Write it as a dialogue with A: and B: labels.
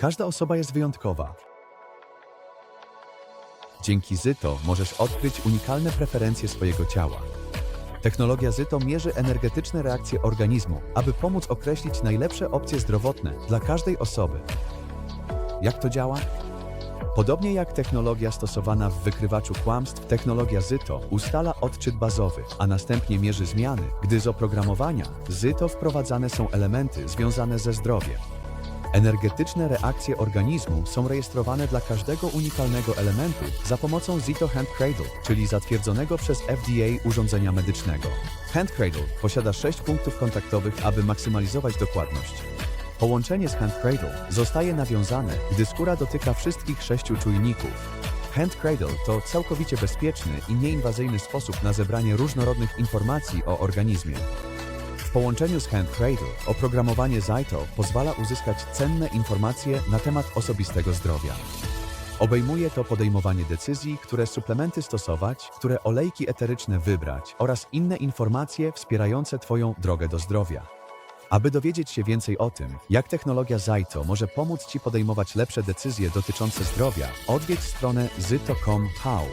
A: Każda osoba jest wyjątkowa. Dzięki Zyto możesz odkryć unikalne preferencje swojego ciała. Technologia Zyto mierzy energetyczne reakcje organizmu, aby pomóc określić najlepsze opcje zdrowotne dla każdej osoby. Jak to działa? Podobnie jak technologia stosowana w wykrywaczu kłamstw, technologia Zyto ustala odczyt bazowy, a następnie mierzy zmiany, gdy z oprogramowania Zyto wprowadzane są elementy związane ze zdrowiem. Energetyczne reakcje organizmu są rejestrowane dla każdego unikalnego elementu za pomocą Zito Hand Cradle, czyli zatwierdzonego przez FDA urządzenia medycznego. Hand Cradle posiada 6 punktów kontaktowych, aby maksymalizować dokładność. Połączenie z Hand Cradle zostaje nawiązane, gdy skóra dotyka wszystkich sześciu czujników. Hand Cradle to całkowicie bezpieczny i nieinwazyjny sposób na zebranie różnorodnych informacji o organizmie. W połączeniu z Hand Cradle oprogramowanie Zyto pozwala uzyskać cenne informacje na temat osobistego zdrowia. Obejmuje to podejmowanie decyzji, które suplementy stosować, które olejki eteryczne wybrać oraz inne informacje wspierające Twoją drogę do zdrowia. Aby dowiedzieć się więcej o tym, jak technologia Zyto może pomóc Ci podejmować lepsze decyzje dotyczące zdrowia, odwiedź stronę zyto.com.how.